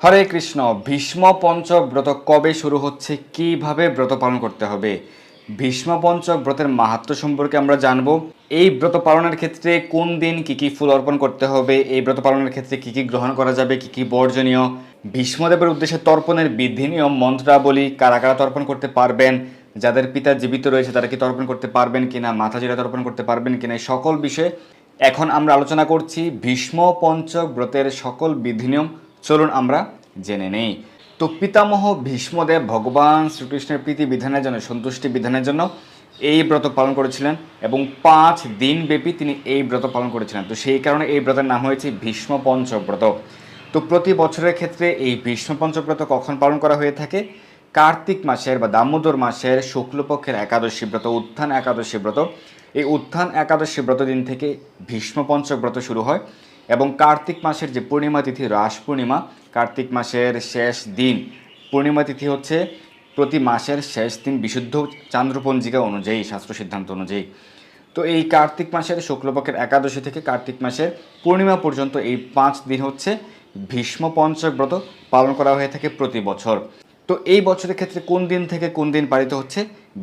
হরে কৃষ্ণ, ভীষ্ম পঞ্চক ব্রত কবে শুরু হচ্ছে? কীভাবে ব্রত পালন করতে হবে? ভীষ্ম পঞ্চক ব্রতের মাহাত্ম সম্পর্কে আমরা জানব। এই ব্রত পালনের ক্ষেত্রে কোন দিন কি কি ফুল অর্পণ করতে হবে? এই ব্রত পালনের ক্ষেত্রে কি কি গ্রহণ করা যাবে? কি কি বর্জনীয়? ভীষ্মদেবের উদ্দেশ্যে তর্পণের বিধি নিয়ম, মন্ত্রাবলী কারা কারা তর্পণ করতে পারবেন? যাদের পিতা জীবিত রয়েছে তারা কি তর্পণ করতে পারবেন কিনা? মাথাজিরা তর্পণ করতে পারবেন কিনা? এই সকল বিষয়ে এখন আমরা আলোচনা করছি। ভীষ্ম পঞ্চক ব্রতের সকল বিধি নিয়ম চলুন আমরা জেনে নেই। তো পিতামহ ভীষ্মদেব ভগবান শ্রীকৃষ্ণের প্রীতি বিধানের জন্য, সন্তুষ্টি বিধানের জন্য এই ব্রত পালন করেছিলেন এবং পাঁচ দিন ব্যাপী তিনি এই ব্রত পালন করেছিলেন। তো সেই কারণে এই ব্রতের নাম হয়েছে ভীষ্ম পঞ্চব্রত। তো প্রতি বছরের ক্ষেত্রে এই ভীষ্ম পঞ্চক ব্রত কখন পালন করা হয়ে থাকে? কার্তিক মাসের বা দামোদর মাসের শুক্লপক্ষের একাদশী ব্রত, উত্থান একাদশী ব্রত। এই উত্থান একাদশী ব্রত দিন থেকে ভীষ্ম পঞ্চক ব্রত শুরু হয়। এবং কার্তিক মাসের যে পূর্ণিমা তিথি, রাস পূর্ণিমা, কার্তিক মাসের শেষ দিন। পূর্ণিমা তিথি হচ্ছে প্রতি মাসের শেষ দিন বিশুদ্ধ চান্দ্রপঞ্জিকা অনুযায়ী, শাস্ত্র সিদ্ধান্ত অনুযায়ী। তো এই কার্তিক মাসের শুক্লপক্ষের একাদশী থেকে কার্তিক মাসের পূর্ণিমা পর্যন্ত এই পাঁচ দিন হচ্ছে ভীষ্ম পঞ্চক ব্রত পালন করা হয়ে থাকে প্রতি বছর। তো এই বছরের ক্ষেত্রে কোন দিন থেকে কোন দিন পালিত হচ্ছে?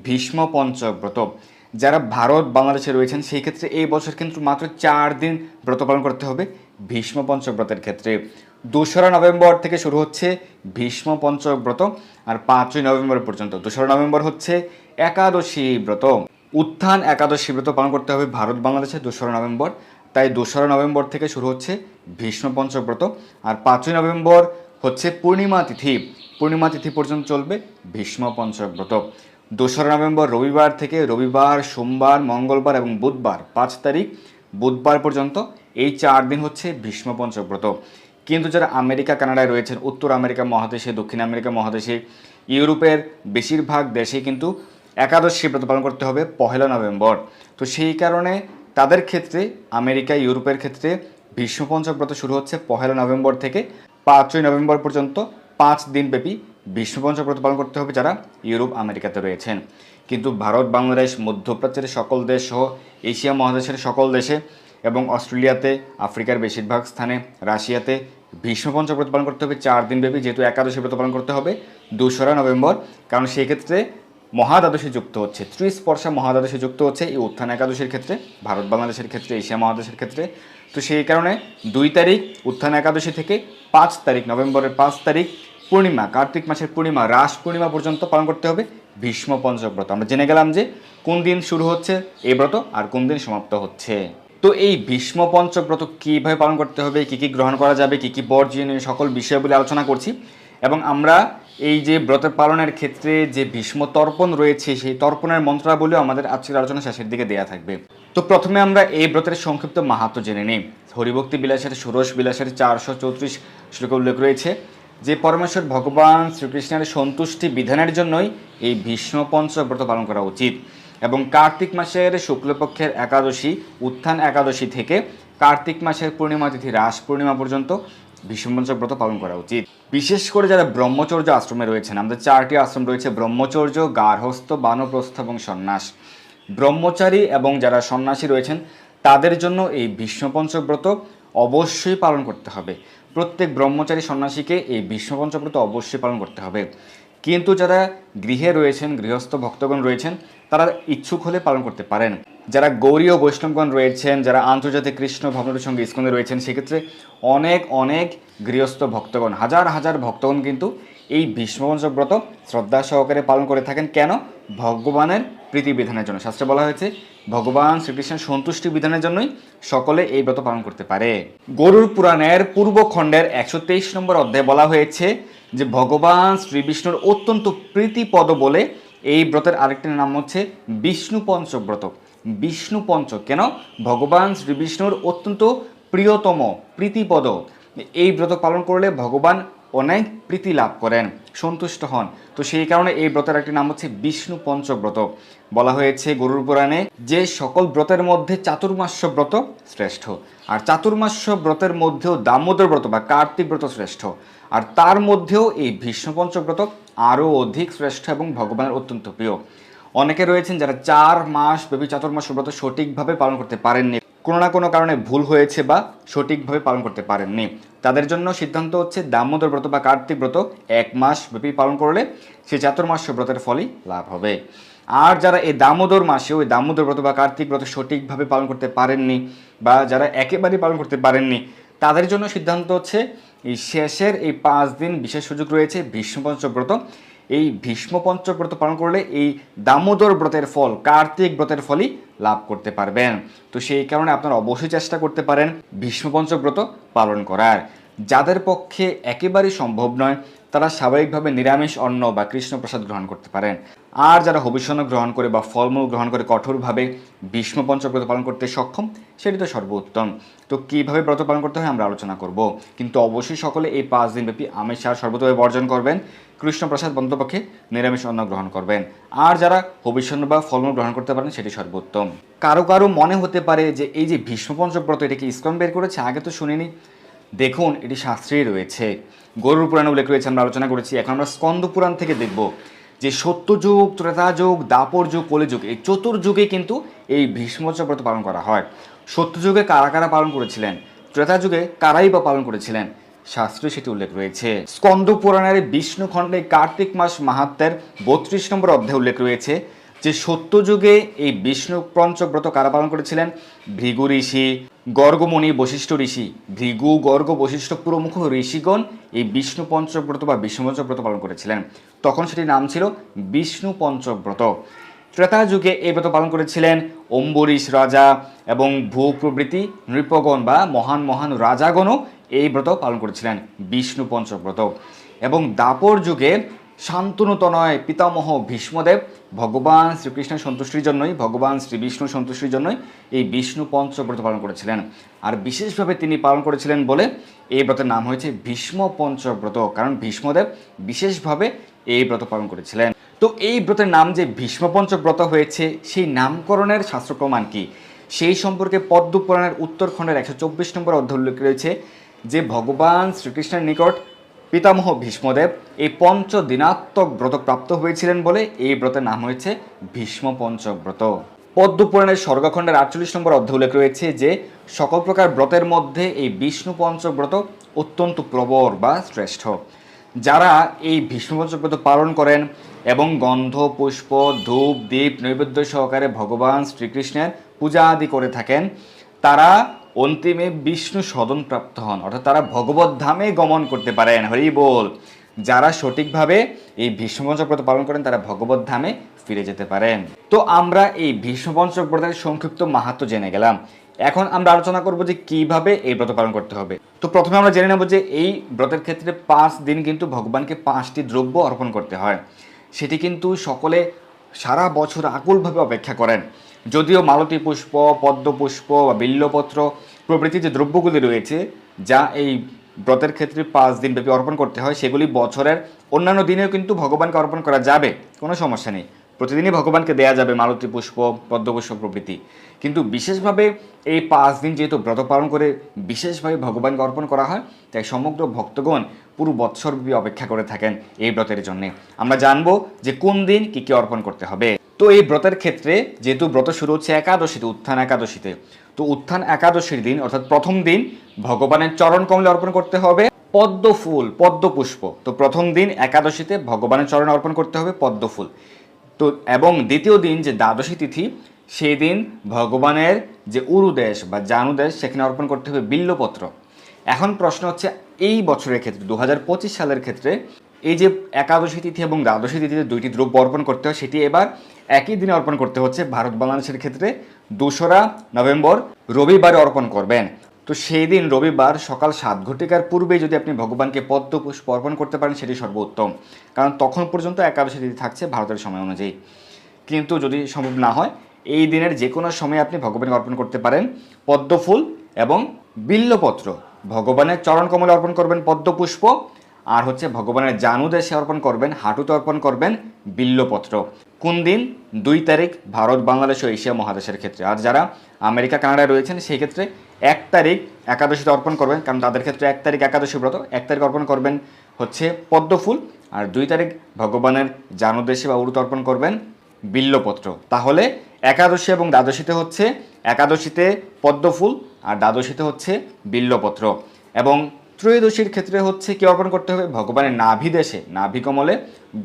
ভীষ্ম পঞ্চক ব্রত। যারা ভারত, বাংলাদেশে রয়েছেন, সেই ক্ষেত্রে এই বছর কিন্তু মাত্র চার দিন ব্রত পালন করতে হবে ভীষ্ম পঞ্চব্রতের ক্ষেত্রে। দোসরা নভেম্বর থেকে শুরু হচ্ছে ভীষ্ম পঞ্চক ব্রত আর পাঁচই নভেম্বর পর্যন্ত। দোসরা নভেম্বর হচ্ছে একাদশী ব্রত। উত্থান একাদশী ব্রত পালন করতে হবে ভারত, বাংলাদেশে দোসরা নভেম্বর। তাই দোসরা নভেম্বর থেকে শুরু হচ্ছে ভীষ্ম পঞ্চব্রত আর পাঁচই নভেম্বর হচ্ছে পূর্ণিমা তিথি। পূর্ণিমা তিথি পর্যন্ত চলবে ভীষ্ম পঞ্চক ব্রত। দোসরা নভেম্বর রবিবার থেকে রবিবার, সোমবার, মঙ্গলবার এবং বুধবার, পাঁচ তারিখ, বুধবার পর্যন্ত এই চার দিন হচ্ছে ভীষ্ম পঞ্চক ব্রত কিন্তু যারা আমেরিকা, কানাডায় রয়েছেন, উত্তর আমেরিকা মহাদেশে, দক্ষিণ আমেরিকা মহাদেশে, ইউরোপের বেশিরভাগ দেশে কিন্তু একাদশী ব্রত পালন করতে হবে পহেলা নভেম্বর। তো সেই কারণে তাদের ক্ষেত্রে, আমেরিকা, ইউরোপের ক্ষেত্রে ভীষ্ম পঞ্চক ব্রত শুরু হচ্ছে পহেলা নভেম্বর থেকে পাঁচই নভেম্বর পর্যন্ত, পাঁচ দিনব্যাপী ভীষ্ম পঞ্চক ব্রত পালন করতে হবে যারা ইউরোপ, আমেরিকাতে রয়েছেন। কিন্তু ভারত, বাংলাদেশ, মধ্যপ্রাচ্যের সকল দেশ সহ এশিয়া মহাদেশের সকল দেশে এবং অস্ট্রেলিয়াতে, আফ্রিকার বেশিরভাগ স্থানে, রাশিয়াতে ভীষ্ম পঞ্চক ব্রত পালন করতে হবে চার দিনব্যাপী যেহেতু একাদশী ব্রত পালন করতে হবে দোসরা নভেম্বর। কারণ সেই ক্ষেত্রে যুক্ত হচ্ছে, ত্রিস্পর্শা মহাদ্বাদশী যুক্ত হচ্ছে এই উত্থান একাদশীর ক্ষেত্রে, ভারত, বাংলাদেশের ক্ষেত্রে, এশিয়া মহাদেশের ক্ষেত্রে। তো সেই কারণে দুই তারিখ উত্থান একাদশী থেকে পাঁচ তারিখ, নভেম্বরের পাঁচ তারিখ পূর্ণিমা, কার্তিক মাসের পূর্ণিমা, রাস পূর্ণিমা পর্যন্ত পালন করতে হবে। ভীষ্ম পঞ্চক ব্রত। আমরা জেনে গেলাম যে কোন দিন শুরু হচ্ছে এই ব্রত আর কোন দিন সমাপ্ত হচ্ছে। তো এই ভীষ্ম পঞ্চক ব্রত কীভাবে পালন করতে হবে, কী কী গ্রহণ করা যাবে, কী কী বর্জনীয় সকল বিষয়গুলি আলোচনা করছি এবং আমরা এই যে ব্রত পালনের ক্ষেত্রে যে ভীষ্ম তর্পণ রয়েছে, সেই তর্পণের মন্ত্রাবলীও আমাদের আজকের আলোচনা শেষের দিকে দেয়া থাকবে। তো প্রথমে আমরা এই ব্রতের সংক্ষিপ্ত মাহাত্ম জেনে নিই। হরিভক্তি বিলাসের ষোড়শ বিলাসের চারশো চৌত্রিশ শ্লোকে উল্লেখ রয়েছে যে পরমেশ্বর ভগবান শ্রীকৃষ্ণের সন্তুষ্টি বিধানের জন্যই এই ভীষ্ম পঞ্চক ব্রত পালন করা উচিত। এবং কার্তিক মাসের শুক্লপক্ষের একাদশী, উত্থান একাদশী থেকে কার্তিক মাসের পূর্ণিমা তিথি, রাস পূর্ণিমা পর্যন্ত ভীষ্মপঞ্চক ব্রত পালন করা উচিত। বিশেষ করে যারা ব্রহ্মচর্য আশ্রমে রয়েছেন, আমাদের চারটি আশ্রম রয়েছে, ব্রহ্মচর্য গার্হস্থ বানপ্রস্থ এবং সন্ন্যাস। ব্রহ্মচারী এবং যারা সন্ন্যাসী রয়েছেন, তাদের জন্য এই ভীষ্মপঞ্চক ব্রত অবশ্যই পালন করতে হবে। প্রত্যেক ব্রহ্মচারী সন্ন্যাসীকে এই বিশ্বপঞ্চব্রত ব্রত অবশ্যই পালন করতে হবে। কিন্তু যারা গৃহে রয়েছেন, গৃহস্থ ভক্তগণ রয়েছেন, তারা ইচ্ছুক হলে পালন করতে পারেন। যারা গৌরী ও বৈষ্ণবগণ রয়েছেন, যারা আন্তর্জাতিক কৃষ্ণ ভবনের সঙ্গে ইস্কনে রয়েছেন, সেক্ষেত্রে অনেক অনেক গৃহস্থ ভক্তগণ, হাজার হাজার ভক্তগণ কিন্তু এই ভীষ্মপঞ্চক ব্রত শ্রদ্ধা সহকারে পালন করে থাকেন কেন? ভগবানের প্রীতি বিধানের জন্য। শাস্ত্রে বলা হয়েছে, ভগবান শ্রীকৃষ্ণের সন্তুষ্টি বিধানের জন্যই সকলে এই ব্রত পালন করতে পারে। গরুর পুরাণের পূর্ব খণ্ডের একশো তেইশ নম্বর অধ্যায়ে বলা হয়েছে যে, ভগবান শ্রী বিষ্ণুর অত্যন্ত প্রীতিপদ বলে এই ব্রতের আরেকটি নাম হচ্ছে বিষ্ণু পঞ্চক ব্রত। বিষ্ণু পঞ্চক কেন? ভগবান শ্রী বিষ্ণুর অত্যন্ত প্রিয়তম, প্রীতিপদ। এই ব্রত পালন করলে ভগবান অনেক প্রীতি লাভ করেন, সন্তুষ্ট হন। তো সেই কারণে এই ব্রতের একটি নাম হচ্ছে বিষ্ণু পঞ্চব্রত। বলা হয়েছে, গরুর পুরাণে যে সকল ব্রতের মধ্যে চাতুর্মাস্য ব্রত শ্রেষ্ঠ, আর চাতুর্মাস্য ব্রতের মধ্যেও দামোদর ব্রত বা কার্তিক ব্রত শ্রেষ্ঠ, আর তার মধ্যেও এই ভীষ্ম পঞ্চব্রত আরও অধিক শ্রেষ্ঠ এবং ভগবানের অত্যন্ত প্রিয়। অনেকে রয়েছেন যারা চার মাস ব্যাপী চাতুর্মাস ব্রত সঠিকভাবে পালন করতে পারেননি। কোনো না কোনো কারণে ভুল হয়েছে বা সঠিকভাবে পালন করতে পারেননি। তাদের জন্য সিদ্ধান্ত হচ্ছে দামোদর ব্রত বা কার্তিক ব্রত এক মাস ব্যাপী পালন করলে সেই চাতুর্মাস্য ব্রতের ফলই লাভ হবে। আর যারা এই দামোদর মাসে ওই দামোদর ব্রত বা কার্তিক ব্রত সঠিকভাবে পালন করতে পারেননি বা যারা একেবারেই পালন করতে পারেননি, তাদের জন্য সিদ্ধান্ত হচ্ছে এই শেষের এই পাঁচ দিন বিশেষ সুযোগ রয়েছে ভীষ্ম পঞ্চব্রত এই ভীষ্ম পঞ্চব্রত পালন করলে এই দামোদর ব্রতের ফল, কার্তিক ব্রতের ফলই লাভ করতে পারবেন। তো সেই কারণে আপনারা অবশ্যই চেষ্টা করতে পারেন ভীষ্ম পঞ্চব্রত পালন করার। যাদের পক্ষে একেবারেই সম্ভব নয়, তারা স্বাভাবিকভাবে নিরামিষ অন্ন বা কৃষ্ণপ্রসাদ গ্রহণ করতে পারেন। আর যারা হবিষ্যন্ন গ্রহণ করে বা ফলমূল গ্রহণ করে কঠোরভাবে ভীষ্ম পঞ্চব্রত পালন করতে সক্ষম, সেটি তো সর্বোত্তম। তো কীভাবে ব্রত পালন করতে হয় আমরা আলোচনা করব। কিন্তু অবশ্যই সকলে এই পাঁচ দিনব্যাপী আমিষ আর সর্বতভাবে বর্জন করবেন। কৃষ্ণপ্রসাদ বন্দ্যোপক্ষে নিরামিষ অন্ন গ্রহণ করবেন। আর যারা হবিষ্যন্ন বা ফলমূল গ্রহণ করতে পারেন, সেটি সর্বোত্তম। কারও কারও মনে হতে পারে যে এই যে ভীষ্ম পঞ্চব্রত এটা কি ইস্কন বের করেছে, আগে তো শুনিনি। দেখুন, এটি শাস্ত্রেই রয়েছে। গরুর পুরাণে উল্লেখ রয়েছে, আমরা আলোচনা করেছি। এখন আমরা স্কন্দ পুরাণ থেকে দেখব যে সত্যযুগ, ত্রেতাযুগ দাপর যুগ কলিযুগ, এই চতুর্যুগে কিন্তু এই ভীষ্মচব্রত পালন করা হয়। সত্যযুগে কারা কারা পালন করেছিলেন? ত্রেতাযুগে কারাই বা পালন করেছিলেন? শাস্ত্রে সেটি উল্লেখ রয়েছে। স্কন্দ পুরাণের বিষ্ণু খণ্ডে কার্তিক মাস মাহাত্মের বত্রিশ নম্বর অধ্যায়ে উল্লেখ রয়েছে যে সত্যযুগে এই বিষ্ণু পঞ্চব্রত কারা পালন করেছিলেন? ভৃগু ঋষি, গর্গমণি বশিষ্ঠ ঋষি। ভৃগু, গর্গ বশিষ্ঠ প্রমুখ ঋষিগণ এই বিষ্ণু পঞ্চব্রত বা বিষ্ণু পঞ্চব্রত পালন করেছিলেন। তখন সেটির নাম ছিল বিষ্ণু পঞ্চব্রত। ত্রেতা যুগে এই ব্রত পালন করেছিলেন অম্বরীশ রাজা এবং ভূ প্রভৃতি নৃপগণ বা মহান মহান রাজাগণও এই ব্রত পালন করেছিলেন বিষ্ণু পঞ্চব্রত এবং দাপর যুগে শান্তনুতনয় পিতামহ ভীষ্মদেব ভগবান শ্রীকৃষ্ণের সন্তুষ্টির জন্যই, ভগবান শ্রী বিষ্ণু সন্তুষ্টির জন্যই এই বিষ্ণু পঞ্চব্রত পালন করেছিলেন। আর বিশেষভাবে তিনি পালন করেছিলেন বলে এই ব্রতের নাম হয়েছে ভীষ্ম পঞ্চব্রত কারণ ভীষ্মদেব বিশেষভাবে এই ব্রত পালন করেছিলেন। তো এই ব্রতের নাম যে ভীষ্ম পঞ্চব্রত হয়েছে, সেই নামকরণের শাস্ত্র প্রমাণ কি? সেই সম্পর্কে পদ্ম পুরাণের উত্তরখণ্ডের একশো চব্বিশ নম্বর অধ্যায় উল্লেখ রয়েছে যে ভগবান শ্রীকৃষ্ণের নিকট পিতামহ ভীষ্মদেব এই পঞ্চ দিনাত্মক ব্রত প্রাপ্ত হয়েছিলেন বলে এই ব্রতের নাম হয়েছে ভীষ্ম পঞ্চব্রত পদ্মপুরাণের স্বর্গখণ্ডের আটচল্লিশ নম্বর অধ্যায় উল্লেখ রয়েছে যে সকল প্রকার ব্রতের মধ্যে এই বিষ্ণু পঞ্চব্রত অত্যন্ত প্রবর বা শ্রেষ্ঠ। যারা এই ভীষ্ম পঞ্চব্রত পালন করেন এবং গন্ধ, পুষ্প, ধূপ, দীপ, নৈবেদ্য সহকারে ভগবান শ্রীকৃষ্ণের পূজা আদি করে থাকেন, তারা অন্তিমে বিষ্ণু সদন প্রাপ্ত হন। অর্থাৎ তারা ভগবত ধামে গমন করতে পারেন। হরি বল। যারা সঠিকভাবে এই ভীষ্ম পঞ্চব্রত পালন করেন, তারা ভগবত ধামে ফিরে যেতে পারেন। তো আমরা এই ভীষ্ম পঞ্চব্রতের সংক্ষিপ্ত মাহাত্ম জেনে গেলাম। এখন আমরা আলোচনা করব যে কীভাবে এই ব্রত পালন করতে হবে। তো প্রথমে আমরা জেনে নেব যে এই ব্রতের ক্ষেত্রে পাঁচ দিন কিন্তু ভগবানকে পাঁচটি দ্রব্য অর্পণ করতে হয়। সেটি কিন্তু সকলে সারা বছর আকুলভাবে অপেক্ষা করেন। যদিও মালতী পুষ্প পদ্মপুষ্প বা বিল্লপত্র প্রভৃতি যে দ্রব্যগুলি রয়েছে, যা এই ব্রতের ক্ষেত্রে পাঁচ দিন ব্যাপী অর্পণ করতে হয়, সেগুলি বছরের অন্যান্য দিনেও কিন্তু ভগবানকে অর্পণ করা যাবে। কোনো সমস্যা নেই। প্রতিদিনই ভগবানকে দেয়া যাবে মালতী পুষ্প, পদ্মপুষ্প প্রভৃতি। কিন্তু বিশেষভাবে এই পাঁচ দিন যেহেতু ব্রত পালন করে বিশেষভাবে ভগবানকে অর্পণ করা হয়, তাই সমগ্র ভক্তগণ পুরো বৎসরব্যাপী অপেক্ষা করে থাকেন এই ব্রতের জন্য। আমরা জানব যে কোন দিন কি কি অর্পণ করতে হবে। তো এই ব্রতের ক্ষেত্রে যেহেতু ব্রত শুরু হচ্ছে একাদশীতে, উত্থান একাদশীতে, তো উত্থান একাদশীর দিন, অর্থাৎ প্রথম দিন, ভগবানের চরণ কমলে অর্পণ করতে হবে পদ্ম ফুল পদ্ম পুষ্প তো প্রথম দিন একাদশীতে ভগবানের চরণে অর্পণ করতে হবে পদ্ম ফুল তো এবং দ্বিতীয় দিন যে দ্বাদশী তিথি, সেই দিন ভগবানের যে উরুদেশ বা জানুদেশ, সেখানে অর্পণ করতে হবে বিল্লপত্র। এখন প্রশ্ন হচ্ছে, এই বছরের ক্ষেত্রে দু হাজার পঁচিশ সালের ক্ষেত্রে, এই যে একাদশী তিথি এবং দ্বাদশী তিথিতে দুইটি দ্রব্য অর্পণ করতে হয়, সেটি এবার একই দিনে অর্পণ করতে হচ্ছে। ভারত বাংলাদেশের ক্ষেত্রে দোসরা নভেম্বর রবিবারে অর্পণ করবেন। তো সেই দিন রবিবার সকাল সাত ঘটিকার পূর্বে যদি আপনি ভগবানকে পদ্ম পুষ্প অর্পণ করতে পারেন, সেটি সর্বোত্তম। কারণ তখন পর্যন্ত একাদশী তিথি থাকছে ভারতের সময় অনুযায়ী। কিন্তু যদি সম্ভব না হয়, এই দিনের যে কোনো সময় আপনি ভগবানকে অর্পণ করতে পারেন। পদ্মফুল এবং বিল্লপত্র। ভগবানের চরণ কমলে অর্পণ করবেন পদ্ম পুষ্প। আর হচ্ছে ভগবানের জানুদেশে অর্পণ করবেন, হাঁটুতে অর্পণ করবেন বিল্লপত্র। কোন দিন? দুই তারিখ ভারত, বাংলাদেশ ও এশিয়া মহাদেশের ক্ষেত্রে। আর যারা আমেরিকা, কানাডায় রয়েছেন, সেই ক্ষেত্রে এক তারিখ একাদশীতে অর্পণ করবেন, কারণ তাদের ক্ষেত্রে এক তারিখ একাদশী ব্রত। এক তারিখ অর্পণ করবেন হচ্ছে পদ্মফুল, আর দুই তারিখ ভগবানের জানুদেশে বা উরুত অর্পণ করবেন বিল্লপত্র। তাহলে একাদশী এবং দ্বাদশীতে হচ্ছে, একাদশীতে পদ্মফুল, আর দ্বাদশীতে হচ্ছে বিল্লপত্র। এবং ত্রয়োদশীর ক্ষেত্রে হচ্ছে কি অর্পণ করতে হবে? ভগবানের নাভি দেশে নাভি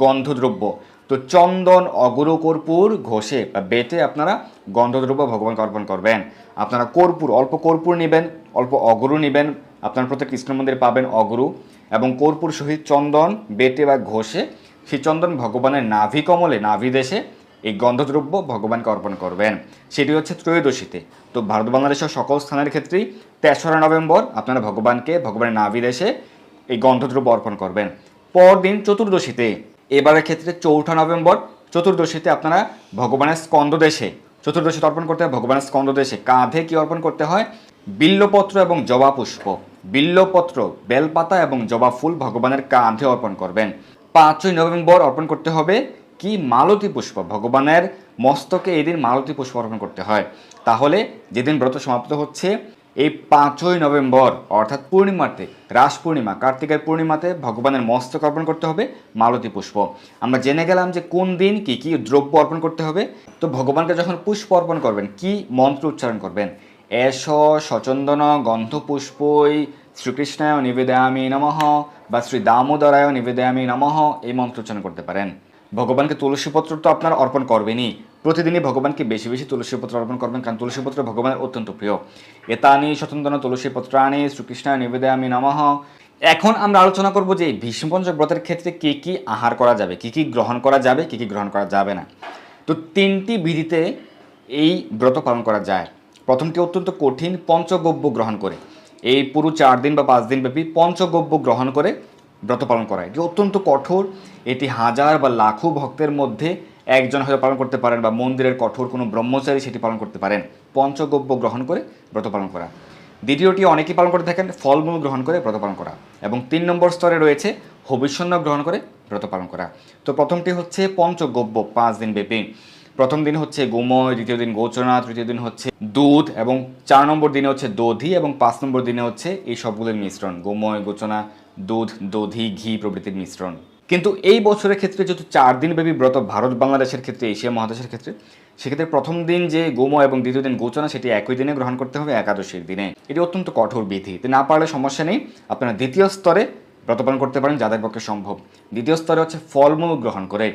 গন্ধদ্রব্য। তো চন্দন অগুরু কর্পূর ঘষে বা বেটে আপনারা গন্ধদ্রব্য ভগবানকে অর্পণ করবেন। আপনারা কর্পূর, অল্প কর্পূর নেবেন, অল্প অগুরু নেবেন, আপনার প্রত্যেক কৃষ্ণ মন্দিরে পাবেন অগুরু এবং কর্পূর সহিত চন্দন বেটে বা ঘষে সেই চন্দন ভগবানের নাভি কমলে, নাভি দেশে এই গন্ধদ্রব্য ভগবানকে অর্পণ করবেন। সেটি হচ্ছে ত্রয়োদশীতে। তো ভারত বাংলাদেশের সকল স্থানের ক্ষেত্রেই তেসরা নভেম্বর আপনারা ভগবানকে, ভগবানের নাভি দেশে এই গন্ধদ্রব্য অর্পণ করবেন। পরদিন চতুর্দশীতে এবারের ক্ষেত্রে চৌঠা নভেম্বর চতুর্দশীতে আপনারা ভগবানের স্কন্দ দেশে, চতুর্দশীতে অর্পণ করতে হয় ভগবানের স্কন্দ দেশে। কাঁধে কি অর্পণ করতে হয়? বিল্লপত্র এবং জবা পুষ্প। বিল্লপত্র, বেলপাতা এবং জবা ফুল ভগবানের কাঁধে অর্পণ করবেন। পাঁচই নভেম্বর অর্পণ করতে হবে কি? মালতী পুষ্প। ভগবানের মস্তকে এদিন মালতী পুষ্প অর্পণ করতে হয়। তাহলে যেদিন ব্রত সমাপ্ত হচ্ছে এই পাঁচই নভেম্বর, অর্থাৎ পূর্ণিমাতে, রাস পূর্ণিমা, কার্তিকের পূর্ণিমাতে ভগবানের মস্তক অর্পণ করতে হবে, মালতী পুষ্প। আমরা জেনে গেলাম যে কোন দিন কি কি দ্রব্য অর্পণ করতে হবে। তো ভগবানকে যখন পুষ্প অর্পণ করবেন, কি মন্ত্র উচ্চারণ করবেন? এস সচন্দন গন্ধ পুষ্পই, শ্রীকৃষ্ণায় নিবেদয়ামি নমঃ বা শ্রী দামোদরায় নিবেদয়ামি নমঃ এই মন্ত্র উচ্চারণ করতে পারেন। ভগবানকে তুলসীপত্র তো আপনার অর্পণ করবেনই। প্রতিদিনই ভগবানকে বেশি বেশি তুলসী পত্র অর্পণ করবেন, কারণ তুলসীপত্র ভগবানের অত্যন্ত প্রিয়। এতানি স্বতন্ত্র তুলসীপত্রাণি শ্রীকৃষ্ণায় নিবেদয়ামি নমঃ। এখন আমরা আলোচনা করব যে এই ভীষ্মপঞ্চক ব্রতের ক্ষেত্রে কি কি আহার করা যাবে, কি কি গ্রহণ করা যাবে, কি কি গ্রহণ করা যাবে না। তো তিনটি বিধিতে এই ব্রত পালন করা যায়। প্রথমটি অত্যন্ত কঠিন, পঞ্চগব্য গ্রহণ করে। এই পুরো চার দিন বা পাঁচ দিন ব্যাপী পঞ্চগব্য গ্রহণ করে ব্রত পালন করা এটি অত্যন্ত কঠোর, এটি হাজার বা লাখো ভক্তের মধ্যে একজন হয়তো পালন করতে পারেন বা মন্দিরের কঠোর কোনো ব্রহ্মচারী সেটি পালন করতে পারেন। পঞ্চগব্য গ্রহণ করে ব্রত পালন করা। দ্বিতীয়টি অনেকেই পালন করে থাকেন, ফলমূল গ্রহণ করে ব্রত পালন করা। এবং তিন নম্বর স্তরে রয়েছে হবিষ্যন্ন গ্রহণ করে ব্রত পালন করা। তো প্রথমটি হচ্ছে পঞ্চগব্য, পাঁচ দিন ব্যাপী। প্রথম দিন হচ্ছে গোময়, দ্বিতীয় দিন গোচনা তৃতীয় দিন হচ্ছে দুধ এবং চার নম্বর দিনে হচ্ছে দধি এবং পাঁচ নম্বর দিনে হচ্ছে এই সবগুলোর মিশ্রণ। গোময় গোচনা দুধ, দধি, ঘি প্রভৃতির মিশ্রণ। কিন্তু এই বছরের ক্ষেত্রে যেহেতু চার দিন ব্যাপী ব্রত ভারত, বাংলাদেশের ক্ষেত্রে, এশিয়া মহাদেশের ক্ষেত্রে, সেক্ষেত্রে প্রথম দিন যে গোময় এবং দ্বিতীয় দিন গোচনা, সেটি একই দিনে গ্রহণ করতে হবে, একাদশীর দিনে। এটি অত্যন্ত কঠোর বিধি। না পারলে সমস্যা নেই, আপনারা দ্বিতীয় স্তরে ব্রত পালন করতে পারেন, যাদের পক্ষে সম্ভব। দ্বিতীয় স্তরে হচ্ছে ফলমূল গ্রহণ করে।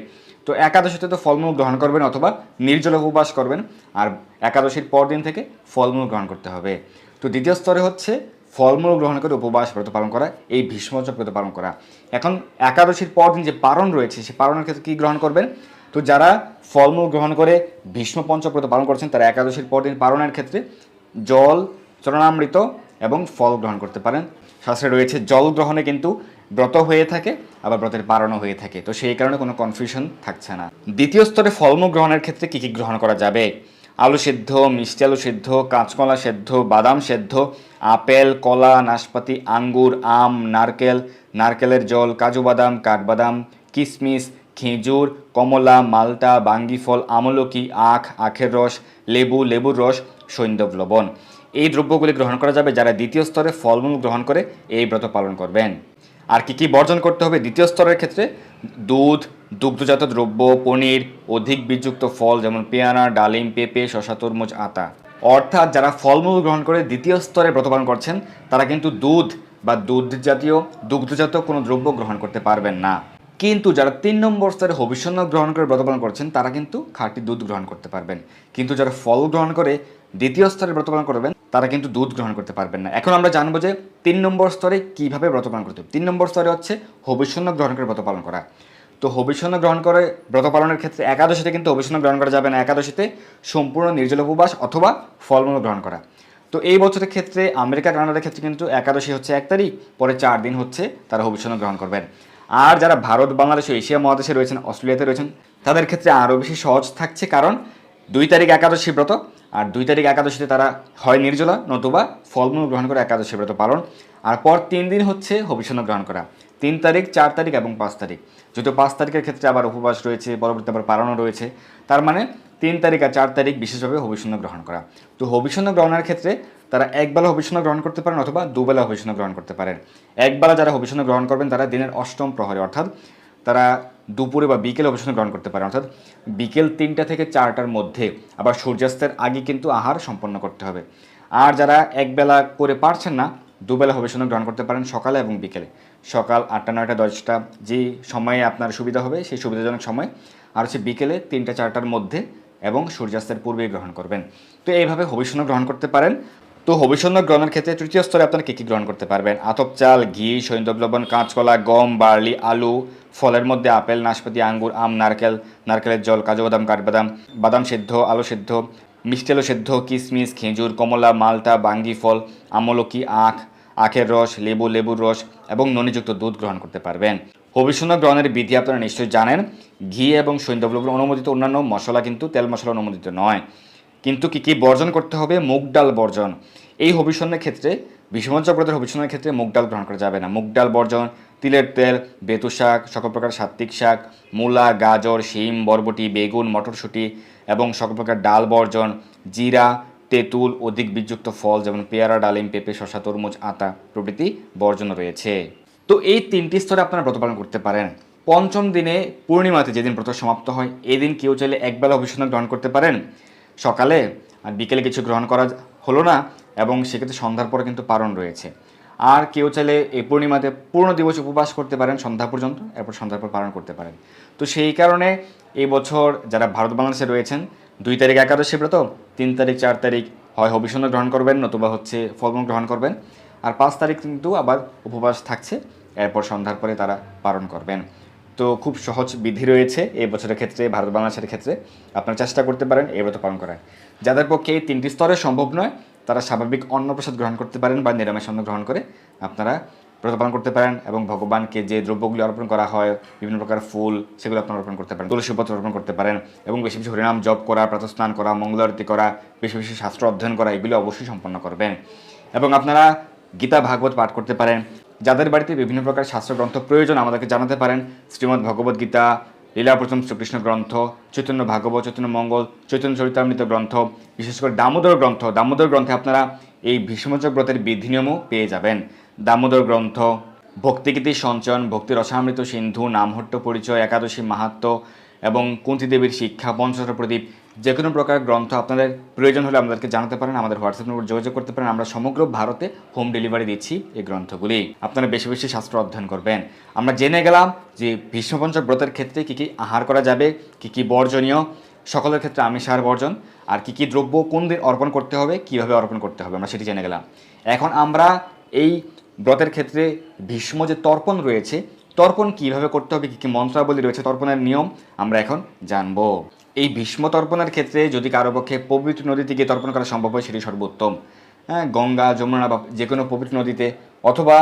তো একাদশীতে তো ফলমূল গ্রহণ করবেন অথবা নির্জল উপবাস করবেন, আর একাদশীর পর দিন থেকে ফলমূল গ্রহণ করতে হবে। তো দ্বিতীয় স্তরে হচ্ছে ফলমূল গ্রহণ করে উপবাস ব্রত পালন করা, এই ভীষ্মচক ব্রত পালন করা। এখন একাদশীর পর দিন যে পারণ রয়েছে সেই পারণের ক্ষেত্রে কী গ্রহণ করবেন? তো যারা ফলমূল গ্রহণ করে ভীষ্ম পঞ্চক ব্রত পালন করছেন, তারা একাদশীর পর দিন পারণের ক্ষেত্রে জল, চরণামৃত এবং ফল গ্রহণ করতে পারেন। শাস্ত্রে রয়েছে জল গ্রহণে কিন্তু ব্রত হয়ে থাকে, আবার ব্রতের পারণও হয়ে থাকে। তো সেই কারণে কোনো কনফিউশন থাকছে না। দ্বিতীয় স্তরে ফলমূল গ্রহণের ক্ষেত্রে কী কী গ্রহণ করা যাবে? আলু সেদ্ধ, মিষ্টি আলু সেদ্ধ, কাঁচকলা সেদ্ধ, বাদাম সেদ্ধ, আপেল, কলা, নাশপাতি, আঙ্গুর, আম, নারকেল, নারকেলের জল, কাজু বাদাম, কাঠবাদাম কিশমিশ খেজুর, কমলা, মালটা বাঙ্গি ফল আমলকি, আখ, আখের রস, লেবু, লেবুর রস সৈন্দব লবণ। এই দ্রব্যগুলি গ্রহণ করা যাবে যারা দ্বিতীয় স্তরে ফলমূল গ্রহণ করে এই ব্রত পালন করবেন। আর কি কি বর্জন করতে হবে দ্বিতীয় স্তরের ক্ষেত্রে? দুধ দুগ্ধজাত দ্রব্য, পনির, অধিক বীজযুক্ত ফল যেমন পেয়ারা, ডালিম, পেঁপে শশা তরমুজ, আতা। অর্থাৎ যারা ফলমূল গ্রহণ করে দ্বিতীয় স্তরে ব্রত পালন করছেন, তারা কিন্তু দুধ বা দুধ জাতীয় দুগ্ধজাত কোনো দ্রব্য গ্রহণ করতে পারবেন না। কিন্তু যারা তিন নম্বর স্তরে হবিষ্যন্ন গ্রহণ করে ব্রত পালন করছেন, তারা কিন্তু খাঁটি দুধ গ্রহণ করতে পারবেন। কিন্তু যারা ফল গ্রহণ করে দ্বিতীয় স্তরে ব্রত পালন করবেন, তারা কিন্তু দুধ গ্রহণ করতে পারবেন না। এখন আমরা জানব যে তিন নম্বর স্তরে কীভাবে ব্রত পালন করতে হবে। তিন নম্বর স্তরে হচ্ছে হবিষ্যন্ন গ্রহণ করে ব্রত পালন করা। তো হবিষ্যন্ন গ্রহণ করে ব্রত পালনের ক্ষেত্রে একাদশীতে কিন্তু হবিষ্যন্ন গ্রহণ করা যাবে না। একাদশীতে সম্পূর্ণ নির্জল উপবাস অথবা ফলমূল গ্রহণ করা। তো এই বছরের ক্ষেত্রে আমেরিকা কানাডার ক্ষেত্রে কিন্তু একাদশী হচ্ছে এক তারিখ, পরে চার দিন হচ্ছে তারা হবিষ্যন্ন গ্রহণ করবেন। আর যারা ভারত, বাংলাদেশ ও এশিয়া মহাদেশে রয়েছেন, অস্ট্রেলিয়াতে রয়েছেন, তাদের ক্ষেত্রে আরও বেশি সহজ থাকছে কারণ দুই তারিখ একাদশী ব্রত আর দুই তারিখ একাদশীতে তারা হয় নির্জলা, নতুবা ফলমূল গ্রহণ করে একাদশী ব্রত পালন। আর পর তিন দিন হচ্ছে হবিষ্যন্ন গ্রহণ করা। তিন তারিখ, চার তারিখ এবং পাঁচ তারিখ। যেহেতু পাঁচ তারিখের ক্ষেত্রে আবার উপবাস রয়েছে পরবর্তী আবার পালনও রয়েছে। তার মানে তিন তারিখ আর চার তারিখ বিশেষভাবে হবিষ্যন্ন গ্রহণ করা। তো হবিষ্যন্ন গ্রহণের ক্ষেত্রে তারা একবেলা হবিষ্যন্ন গ্রহণ করতে পারেন অথবা দুবেলা হবিষ্যন্ন গ্রহণ করতে পারেন। একবেলা যারা হবিষ্যন্ন গ্রহণ করবেন তারা দিনের অষ্টম প্রহরে, অর্থাৎ তারা দুপুরে বা বিকেলে অবসর গ্রহণ করতে পারেন। অর্থাৎ বিকেল তিনটা থেকে চারটার মধ্যে আবার সূর্যাস্তের আগে কিন্তু আহার সম্পন্ন করতে হবে। আর যারা একবেলা করে পারছেন না দুবেলা অবসর গ্রহণ করতে পারেন সকালে এবং বিকেলে। সকাল আটটা, নয়টা, দশটা যে সময়ে আপনার সুবিধা হবে, সেই সুবিধাজনক সময়। আর হচ্ছে বিকেলে তিনটা, চারটার মধ্যে এবং সূর্যাস্তের পূর্বে গ্রহণ করবেন। তো এইভাবে হবিষ্যন্ন গ্রহণ করতে পারেন। তো হবিষ্যন্ন গ্রহণের ক্ষেত্রে তৃতীয় স্তরে আপনারা কী কী গ্রহণ করতে পারবেন? আতপ চাল, ঘি সৈন্দব লবণ, কাঁচকলা, গম, বার্লি, আলু, ফলের মধ্যে আপেল, নাশপাতি, আঙ্গুর, আম, নারকেল, নারকেলের জল, কাজু বাদাম, কাঠবাদাম, বাদাম সেদ্ধ, আলু সেদ্ধ মিষ্টি আলু সেদ্ধ কিশমিশ খেজুর, কমলা, মালটা, বাঙ্গি ফল, আমলকি, আখ, আখের রস, লেবু, লেবুর রস এবং ননিযুক্ত দুধ গ্রহণ করতে পারবেন। হবিষ্যন্ন গ্রহণের বিধি আপনারা নিশ্চয়ই জানেন। ঘি এবং সৈন্দব অনুমোদিত অন্যান্য মশলা কিন্তু তেল মশলা অনুমোদিত নয়। কিন্তু কি কি বর্জন করতে হবে? মুগ ডাল বর্জন। এই হবিষ্যন্নের ক্ষেত্রে বিষমঞ্চ ব্রতের হবিষ্যন্নের ক্ষেত্রে মুগ ডাল গ্রহণ করা যাবে না। মুগ ডাল বর্জন তিলের তেল, বেতু শাক, সকল প্রকার সাত্বিক শাক, মূলা, গাজর, শিম, বরবটি, বেগুন, মটরশুঁটি এবং সকল প্রকার ডাল বর্জন, জিরা, তেঁতুল, অধিক বীজযুক্ত ফল যেমন পেয়ারা, ডালিম, পেঁপে শশা তরমুজ, আতা প্রভৃতি বর্জন রয়েছে। তো এই তিনটি স্তরে আপনারা ব্রত পালন করতে পারেন। পঞ্চম দিনে পূর্ণিমাতে যেদিন ব্রত সমাপ্ত হয় এই দিন কেউ চাইলে একবেলা অভিষেক গ্রহণ করতে পারেন। সকালে আর বিকেলে কিছু গ্রহণ করা হলো না এবং সেক্ষেত্রে সন্ধ্যার পরে কিন্তু পারণ রয়েছে। আর কেউ চাইলে এই পূর্ণিমাতে পূর্ণ দিবস উপবাস করতে পারেন সন্ধ্যা পর্যন্ত, এরপর সন্ধ্যার পর পালন করতে পারেন। তো সেই কারণে এই বছর যারা ভারত বাংলাদেশে রয়েছেন, দুই তারিখ একাদশী ব্রত, তিন তারিখ, চার তারিখ হয় হবিষণ্য গ্রহণ করবেন, নতুবা হচ্ছে ফলমূল গ্রহণ করবেন। আর পাঁচ তারিখ কিন্তু আবার উপবাস থাকছে, এরপর সন্ধ্যার পরে তারা পালন করবেন। তো খুব সহজ বিধি রয়েছে এই বছরের ক্ষেত্রে, ভারত বাংলাদেশের ক্ষেত্রে। আপনারা চেষ্টা করতে পারেন এই ব্রত পালন করার। যাদের পক্ষে এই তিনটি স্তরে সম্ভব নয় তারা স্বাভাবিক অন্নপ্রসাদ গ্রহণ করতে পারেন বা নিরামিষ অন্ন গ্রহণ করে আপনারা ব্রত পালন করতে পারেন এবং ভগবানকে যে দ্রব্যগুলি অর্পণ করা হয়, বিভিন্ন প্রকার ফুল, সেগুলো আপনারা অর্পণ করতে পারেন। তুলসী পত্র অর্পণ করতে পারেন এবং বেশি বেশি হরিনাম জপ করা, প্রাতস্নান করা মঙ্গলারতি করা, বেশি বেশি শাস্ত্র অধ্যয়ন করা, এগুলো অবশ্যই সম্পন্ন করবেন। এবং আপনারা গীতা, ভাগবত পাঠ করতে পারেন। যাদের বাড়িতে বিভিন্ন প্রকার শাস্ত্রগ্রন্থ প্রয়োজন আমাদেরকে জানাতে পারেন। শ্রীমদ্ ভগবত লীলা প্রথম শ্রীকৃষ্ণ গ্রন্থ, চৈতন্য ভাগবত, চৈতন্য মঙ্গল, চৈতন্য চরিতামৃত গ্রন্থ, বিশেষ করে দামোদর গ্রন্থ। দামোদর গ্রন্থে আপনারা এই ভীষ্মচক ব্রতের বিধি নিয়মও পেয়ে যাবেন। দামোদর গ্রন্থ, ভক্তিগীতি সঞ্চয়ন, ভক্তি রসামৃত সিন্ধু, নামহট্ট পরিচয়, একাদশী মাহাত্ম এবং কুন্তি দেবীর শিক্ষা পঞ্চশত প্রদীপ যে কোনো প্রকার গ্রন্থ আপনাদের প্রয়োজন হলে আমাদেরকে জানাতে পারেন, আমাদের হোয়াটসঅ্যাপ নম্বর যোগাযোগ করতে পারেন। আমরা সমগ্র ভারতে হোম ডেলিভারি দিচ্ছি এই গ্রন্থগুলি। আপনারা বেশি বেশি শাস্ত্র অধ্যয়ন করবেন। আমরা জেনে গেলাম যে ভীষ্মপঞ্চক ব্রতের ক্ষেত্রে কী কী আহার করা যাবে, কী কী বর্জনীয়, সকলের ক্ষেত্রে আমিষ আহার বর্জন, আর কী কী দ্রব্য কোন দিন অর্পণ করতে হবে, কীভাবে অর্পণ করতে হবে, আমরা সেটি জেনে গেলাম। এখন আমরা এই ব্রতের ক্ষেত্রে ভীষ্ম যে তর্পণ রয়েছে তর্পণ কীভাবে করতে হবে, কী কী মন্ত্রাবলী রয়েছে, তর্পণের নিয়ম আমরা এখন জানব। এই ভীষ্ম তর্পণের ক্ষেত্রে যদি কারও পক্ষে পবিত্র নদীতে গিয়ে তর্পণ করা সম্ভব হয়, সেটি সর্বোত্তম। হ্যাঁ গঙ্গা, যমুনা বা যে কোনো পবিত্র নদীতে অথবা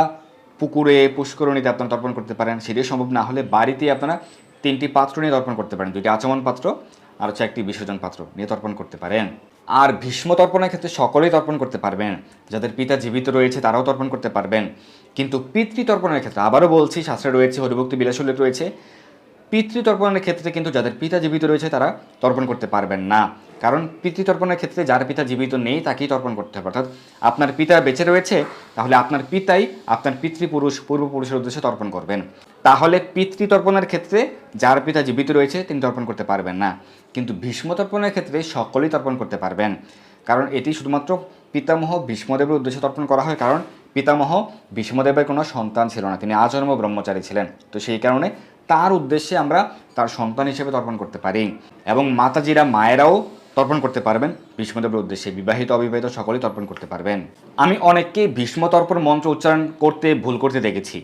পুকুরে, পুষ্করণীতে আপনারা তর্পণ করতে পারেন, সেটিও সম্ভব না হলে বাড়িতে আপনারা তিনটি পাত্র নিয়ে তর্পণ করতে পারেন দুটি আচমন পাত্র আর হচ্ছে একটি বিসর্জন পাত্র নিয়ে তর্পণ করতে পারেন। আর ভীষ্ম তর্পণের ক্ষেত্রে সকলেই তর্পণ করতে পারবেন। যাদের পিতা জীবিত রয়েছে, তারাও তর্পণ করতে পারবেন। কিন্তু পিতৃতর্পণের ক্ষেত্রে, আবারও বলছি, শাস্ত্রে রয়েছে, হরিভক্তি বিলাসুল্লেখ রয়েছে পিতৃতর্পণের ক্ষেত্রে কিন্তু যাদের পিতা জীবিত রয়েছে, তারা তর্পণ করতে পারবেন না। কারণ পিতৃতর্পণের ক্ষেত্রে যার পিতা জীবিত নেই, তাকেই তর্পণ করতে হবে। অর্থাৎ আপনার পিতা বেঁচে রয়েছে, তাহলে আপনার পিতাই আপনার পিতৃপুরুষ, পূর্বপুরুষের উদ্দেশ্যে তর্পণ করবেন। তাহলে পিতৃতর্পণের ক্ষেত্রে যার পিতা জীবিত রয়েছে, তিনি তর্পণ করতে পারবেন না। কিন্তু ভীষ্ম তর্পণের ক্ষেত্রে সকলেই তর্পণ করতে পারবেন। কারণ এটি শুধুমাত্র পিতামহ ভীষ্মদেবের উদ্দেশ্যে তর্পণ করা হয়, কারণ পিতামহ ভীষ্মদেবের কোনো সন্তান ছিল না। তিনি আজন্ম ব্রহ্মচারী ছিলেন। তো সেই কারণে তার উদ্দেশ্যে আমরা তার সন্তান হিসেবে তর্পণ করতে পারি এবং মাতাজিরা, মায়েরাও তর্পণ করতে পারবেন। ভীষ্মদেবের উদ্দেশ্যে বিবাহিত, অবিবাহিত সকলেই তর্পণ করতে পারবেন। আমি অনেককে ভীষ্ম তর্পণ মন্ত্র উচ্চারণ করতে, ভুল করতে দেখেছি।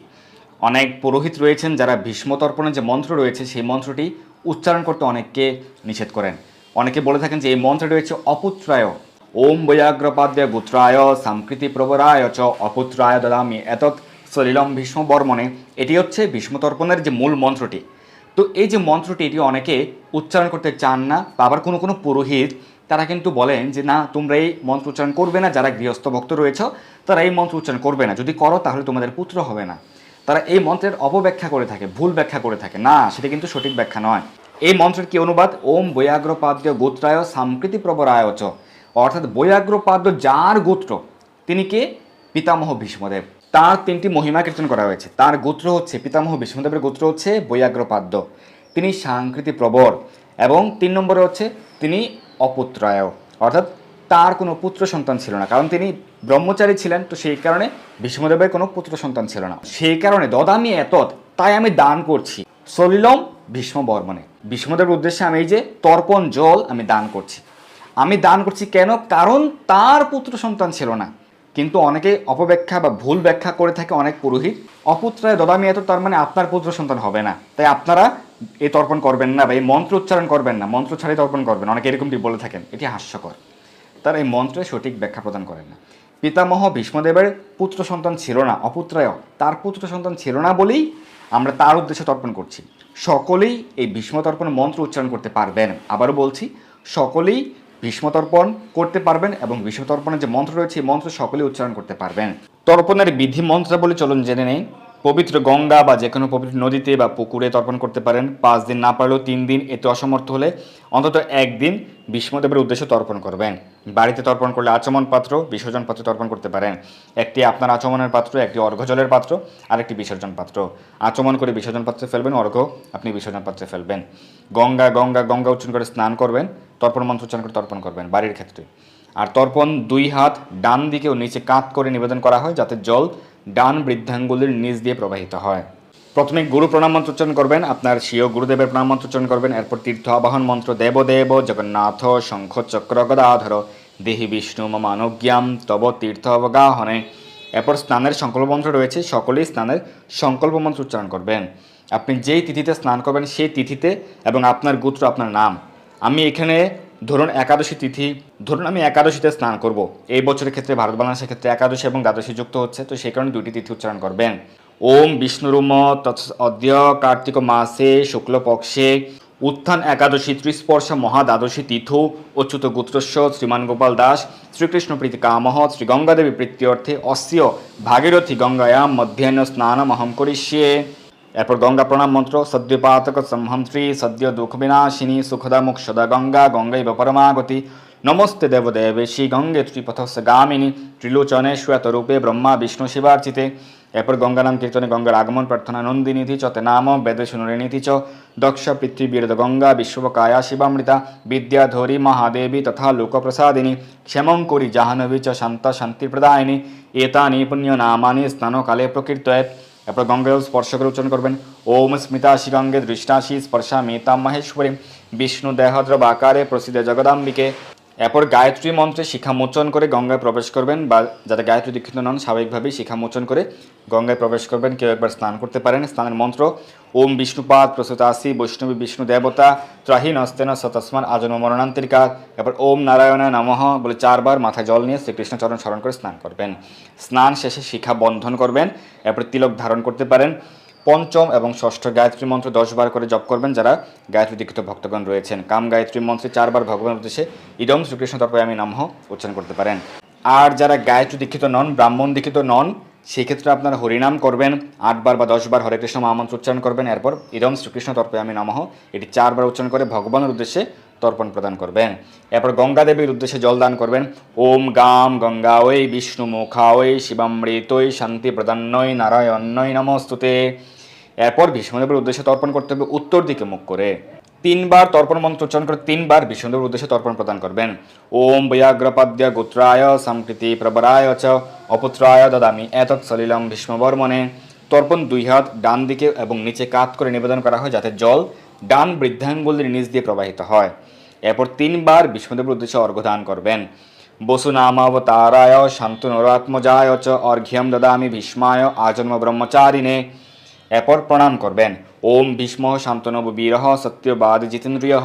অনেক পুরোহিত রয়েছেন যারা ভীষ্ম তর্পণের যে মন্ত্র রয়েছে, সেই মন্ত্রটি উচ্চারণ করতে অনেককে নিষেধ করেন। অনেকে বলে থাকেন যে এই মন্ত্রটি রয়েছে অপুত্রায়। ওম বৈয়াগ্রপাদ্য গুত্রায় সংকৃতি প্রবরায় চ অপুত্রায় দদামি এতৎ সলিলম ভীষ্ম বর্মনে এটি হচ্ছে ভীষ্ম তর্পণের যে মূল মন্ত্রটি। তো এই যে মন্ত্রটি, এটি অনেকে উচ্চারণ করতে চান না, বা আবার কোনো কোনো পুরোহিত, তারা কিন্তু বলেন যে, না, তোমরা এই মন্ত্র উচ্চারণ করবে না, যারা গৃহস্থ ভক্ত রয়েছে, তারা এই মন্ত্র উচ্চারণ করবে না। যদি করো, তাহলে তোমাদের পুত্র হবে না। তারা এই মন্ত্রের অপব্যাখ্যা করে থাকে, ভুল ব্যাখ্যা করে থাকে। না, সেটা কিন্তু সঠিক ব্যাখ্যা নয়। এই মন্ত্রের কি অনুবাদ? ওম বৈয়াগ্রপাদ্য গোত্রায় সামকৃতি প্রবরায় চ অর্থাৎ বৈয়াগ্রপাদ্য যার গোত্র, তিনি কে? পিতামহ ভীষ্মদেব। তার তিনটি মহিমা কীর্তন করা হয়েছে। তার গোত্র হচ্ছে, পিতামহ বিষ্ণুদেবের গোত্র হচ্ছে বৈয়াগ্রপাদ্য। তিনি সাংকৃতি প্রবর এবং তিন নম্বরে হচ্ছে তিনি অপুত্রায়। অর্থাৎ তার কোনো পুত্র সন্তান ছিল না। কারণ তিনি ব্রহ্মচারী ছিলেন, তো সেই কারণে ভীষ্মদেবের কোনো পুত্র সন্তান ছিল না। সেই কারণে দদামি এত তাই আমি দান করছি। সলিলম ভীষ্ম বর্মনে ভীষ্মদেবের উদ্দেশ্যে আমি এই যে তর্পণ জল আমি দান করছি। আমি দান করছি কেন? কারণ তার পুত্র সন্তান ছিল না। কিন্তু অনেকে অপব্যাখ্যা বা ভুল ব্যাখ্যা করে থাকে অনেক পুরোহিত। অপুত্রায় দদামি এত তার মানে আপনার পুত্র সন্তান হবে না। তাই আপনারা এই তর্পণ করবেন না বা এই মন্ত্র উচ্চারণ করবেন না। মন্ত্র ছাড়াই তর্পণ করবেন। অনেকে এরকমটি বলে থাকেন। এটি হাস্যকর। তারা এই মন্ত্রের সঠিক ব্যাখ্যা প্রদান করেন না। পিতামহ ভীষ্মদেবের পুত্র সন্তান ছিল না, অপুত্রায় তার পুত্র সন্তান ছিল না বলেই আমরা তার উদ্দেশ্যে তর্পণ করছি। সকলেই এই ভীষ্ম তর্পণ মন্ত্র উচ্চারণ করতে পারবেন। আবারও বলছি, সকলেই ভীষ্ম তর্পণ করতে পারবেন এবং ভীষ্ম তর্পণের যে মন্ত্র রয়েছে, এই মন্ত্র সকলেই উচ্চারণ করতে পারবেন। তর্পণের বিধি মন্ত্রাবলী চলুন জেনে নেই। পবিত্র গঙ্গা বা যে কোনো পবিত্র নদীতে বা পুকুরে তর্পণ করতে পারেন। পাঁচ দিন না পারলেও তিন দিন এতে অসমর্থ হলে অন্তত একদিন ভীষ্মদেবের উদ্দেশ্যে তর্পণ করবেন। বাড়িতে তর্পণ করলে আচমন পাত্র, বিসর্জন পাত্র তর্পণ করতে পারেন। একটি আপনার আচমনের পাত্র, একটি অর্ঘ্যজলের পাত্র আর একটি বিসর্জন পাত্র। আচমন করে বিসর্জন পাত্রে ফেলবেন, অর্ঘ্য আপনি বিসর্জন পাত্রে ফেলবেন। গঙ্গা গঙ্গা গঙ্গা উচ্চারণ করে স্নান করবেন, তর্পণ মন্ত্র উচ্চারণ করে তর্পণ করবেন বাড়ির ক্ষেত্রে। আর তর্পণ দুই হাত ডান দিকে ও নিচে কাত করে নিবেদন করা হয় যাতে জল ডান বৃদ্ধাঙ্গুলির নিচ দিয়ে প্রবাহিত হয়। প্রথমে গুরু প্রণাম মন্ত্র উচ্চারণ করবেন, আপনার স্বীয় গুরুদেবের প্রণাম মন্ত্র উচ্চারণ করবেন, এরপর তীর্থ আবাহন মন্ত্র, দেব দেব, জগন্নাথ, শঙ্খ চক্র গদাধর, দেহি বিষ্ণু মম অনুজ্ঞাম তব তীর্থ অবগাহনে। এরপর স্নানের সংকল্প মন্ত্র রয়েছে, সকলেই স্নানের সংকল্প মন্ত্র উচ্চারণ করবেন। আপনি যেই তিথিতে স্নান করবেন, সেই তিথিতে এবং আপনার গোত্র, আপনার নাম। আমি এখানে ধরুন একাদশী তিথি, ধরুন আমি একাদশীতে স্নান করব। এই বছরের ক্ষেত্রে, ভারত বাংলাদেশের ক্ষেত্রে একাদশী এবং দ্বাদশী যুক্ত হচ্ছে, তো সেই কারণে দুটি তিথি উচ্চারণ করবেন। ওম বিষ্ণুরুম অদ্য কার্তিক মাসে শুক্লপক্ষে উত্থান একাদশী, ত্রিস্পর্শ মহাদ্বাদশী তীর্থ অচ্যুত গোত্রস্য শ্রীমান গোপাল দাস, শ্রীকৃষ্ণ প্রীতি কামহ গঙ্গাদেবী প্রীত্যর্থে অস্য ভাগীরথী গঙ্গায়াম, মধ্যাহ্ন স্নানম অহম করিষ্যে। এরপর গঙ্গা প্রণাম মন্ত্র সদ্যপাতক সম্হন্ত্রী সদ্য দুঃখ বিনাশিনী, সুখদা মুক্ষদা গঙ্গা, গঙ্গৈব পরমাগতি। নমস্তে দেবদেবেশী গঙ্গে ত্রিপথস্য গামিনী ত্রিলোচনে শ্বেতরূপে ব্রহ্মা বিষ্ণু শিবার্চিতে। এরপর গঙ্গা নাম কীর্তনে গঙ্গার আগমন প্রার্থনা নন্দিনীতি চ নাম বেদে শুনুরিনীতি চ। দক্ষ পৃথিবীরদ গঙ্গা বিশ্বকায়া শিবামৃতা বিদ্যাধরী মহাদেবী তথা লোকপ্রসাদিনী। ক্ষেমঙ্করী জাহ্নবী চ শান্তা শান্তিপ্রদায়িনী। এতানি পুণ্য নামানি স্নানকালে প্রকীর্তয়েত এরপর গঙ্গাজল স্পর্শ করে উচ্চারণ করবেন। ওম স্মিতাশি গঙ্গে দৃষ্টাশি স্পর্শা মেতাম মহেশ্বরী। বিষ্ণু দেহদ্রব আকারে প্রসিদ্ধ জগদাম্বিকে। এরপর গায়ত্রী মন্ত্রে শিখা মোচন করে গঙ্গায় প্রবেশ করবেন বা যারা গায়ত্রী দীক্ষিত নন, স্বাভাবিকভাবেই শিখা মোচন করে গঙ্গায় প্রবেশ করবেন। কেউ একবার স্নান করতে পারেন। স্নানের মন্ত্র, ওম বিষ্ণুপাদ প্রসূতাসি বৈষ্ণবী বিষ্ণু দেবতা ত্রাহীন অস্তেন সতস্মান আজন্ম মরণান্তিকা এরপর ওম নারায়ণ নমঃ বলে চারবার মাথায় জল নিয়ে শ্রীকৃষ্ণ চরণ স্মরণ করে স্নান করবেন। স্নান শেষে শিখা বন্ধন করবেন। এরপর তিলক ধারণ করতে পারেন। পঞ্চম এবং ষষ্ঠ গায়ত্রী মন্ত্র দশবার করে জপ করবেন যারা গায়ত্রী দীক্ষিত ভক্তগণ রয়েছেন। কাম গায়ত্রী মন্ত্রে চারবার ভগবানের উদ্দেশ্যে ইদম শ্রীকৃষ্ণ তর্পে আমি নমঃ উচ্চারণ করতে পারেন। আর যারা গায়ত্রী দীক্ষিত নন, ব্রাহ্মণ দীক্ষিত নন, সেক্ষেত্রে আপনারা হরিনাম করবেন, আটবার বা দশবার হরে কৃষ্ণ মহামন্ত্র উচ্চারণ করবেন। এরপর ইদম শ্রীকৃষ্ণ তর্পে আমি নমঃ এটি চারবার উচ্চারণ করে ভগবানের উদ্দেশ্যে তর্পণ প্রদান করবেন। এরপর গঙ্গা দেবীর উদ্দেশ্যে জল দান করবেন। ওম গাম গঙ্গা ওই বিষ্ণু মুখা ওই শিবামৃতই শান্তি প্রদান্নই নারায়ণই নমস্তুতে। এরপর ভীষ্মদেবের উদ্দেশ্যে তর্পণ করতে হবে উত্তর দিকে মুখ করে। তিনবার তর্পণ মন্ত্র উচ্চারণ করে তিনবার ভীষ্মদেবের উদ্দেশ্যে তর্পণ প্রদান করবেন। ওম বয়াগ্রপাদ্য গোত্রায় সম্প্রীতি প্রবরায় চ, অপুত্রায় দদামি, এতৎ সলিলম ভীষ্মবর্মনে। তর্পণ দুই হাত ডান দিকে এবং নিচে কাত করে নিবেদন করা হয় যাতে জল ডান বৃদ্ধাঙ্গুলির নিচ দিয়ে প্রবাহিত হয়। এরপর তিনবার বিষ্ণুদেবের উদ্দেশ্যে অর্ঘ্যদান করবেন। বসু নামাবতারায় শান্তনুরাত্মজায় চ অর্ঘ্যম দদামি ভীষ্মায়, আজন্ম ব্রহ্মচারিণে। এরপর প্রণাম করবেন। ওম ভীষ্ম শান্তনব বীর সত্যবাদ জিতেন্দ্রিয়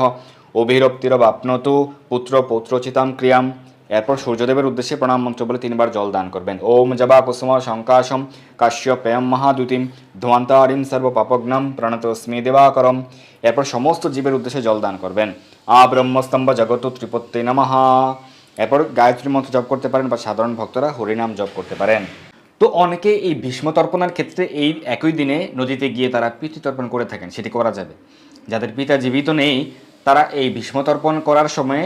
অভিরপ্তিরবাপ্নতু পুত্র পৌত্রচিতাম ক্রিয়াম। এরপর সূর্যদেবের উদ্দেশ্যে প্রণাম মন্ত্র বলে তিনবার জল দান করবেন। ওম জবা কুসুম শঙ্কাশম কাশ্য কাশ্যপেয়ম মহাদুতিম ধ্বন্তারিম সর্বপাপগ্নম প্রণতস্মি দেবাকরম। এরপর সমস্ত জীবের উদ্দেশ্যে জল দান করবেন। আ ব্রহ্মস্তম্ভ জগত ত্রিপত্তি নমঃ। এরপর গায়ত্রী মন্ত্র জপ করতে পারেন বা সাধারণ ভক্তরা হরিনাম জপ করতে পারেন। তো অনেকে এই ভীষ্ম তর্পণার ক্ষেত্রে এই একই দিনে নদীতে গিয়ে তারা পিতৃ তর্পণ করে থাকেন, সেটি করা যাবে। যাদের পিতা জীবিত নেই, তারা এই ভীষ্ম তর্পণ করার সময়ে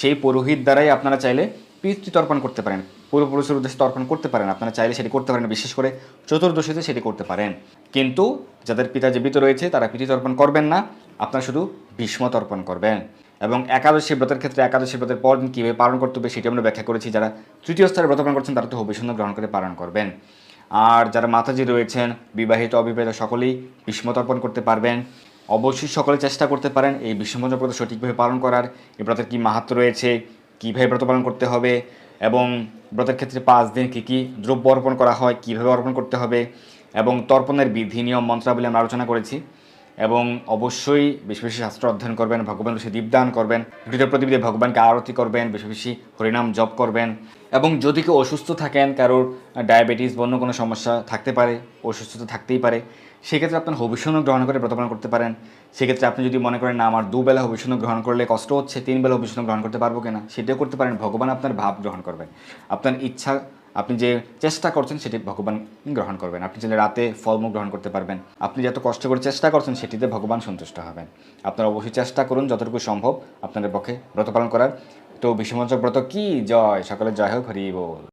সেই পুরোহিত দ্বারাই আপনারা চাইলে পিতৃ তর্পণ করতে পারেন। পূর্বপুরুষের উদ্দেশ্যে তর্পণ করতে পারেন। আপনারা চাইলে সেটি করতে পারেন, বিশেষ করে চতুর্দশীতে সেটি করতে পারেন। কিন্তু যাদের পিতা জীবিত রয়েছে, তারা পিতৃ তর্পণ করবেন না। আপনারা শুধু ভীষ্ম তর্পণ করবেন। এবং একাদশী ব্রতের ক্ষেত্রে একাদশী ব্রতের পর দিন কীভাবে পালন করতে হবে, সেটি আমরা ব্যাখ্যা করেছি। যারা তৃতীয় স্তরে ব্রত পালন করছেন, তারা তো হবিষণ্য গ্রহণ করে পালন করবেন। আর যারা মাতাজি রয়েছেন, বিবাহিত, অবিবাহিত, সকলেই ভীষ্ম তর্পণ করতে পারবেন। অবশ্যই সকলে চেষ্টা করতে পারেন এই বিশ্বমঞ্চ ব্রত সঠিকভাবে পালন করার। এই ব্রতের কী মাহাত্ম রয়েছে? কীভাবে ব্রত পালন করতে হবে? এবং ব্রতের ক্ষেত্রে পাঁচ দিন কী কী দ্রব্য অর্পণ করা হয়? কীভাবে অর্পণ করতে হবে? এবং তর্পণের বিধি, নিয়ম, মন্ত্রাবলী আমরা আলোচনা করেছি। এবং অবশ্যই বেশি বেশি শাস্ত্র অধ্যয়ন করবেন, ভগবান বেশি দীপদান করবেন ভিডিও প্রতিবিধে ভগবানকে আরতি করবেন, বেশি বেশি হরিনাম জপ করবেন। এবং যদি কেউ অসুস্থ থাকেন, কারোর ডায়াবেটিস বা অন্য কোনো সমস্যা থাকতে পারে, অসুস্থতা থাকতেই পারে সেক্ষেত্রে আপনার হবিষ্যণু গ্রহণ করে ব্রতপালন করতে পারেন। সেক্ষেত্রে আপনি যদি মনে করেন, না, আমার দুবেলা হবিষ্যণু গ্রহণ করলে কষ্ট হচ্ছে, তিন বেলা হবিষ্যণু গ্রহণ করতে পারব কিনা? সেটাও করতে পারেন, ভগবান আপনার ভাব গ্রহণ করবেন আপনার ইচ্ছা, আপনি যে চেষ্টা করছেন, সেটি ভগবান গ্রহণ করবেন। আপনি চাইলে রাতে ফলমূল গ্রহণ করতে পারবেন। আপনি যত কষ্ট করে চেষ্টা করছেন, সেটিতে ভগবান সন্তুষ্ট হবেন। আপনারা অবশ্যই চেষ্টা করুন, যতটুকু সম্ভব আপনাদের পক্ষে ব্রত পালন করার। তো বিশ্বমঞ্চক ব্রত কি? জয়! সকলের জয় হোক, হরি বল।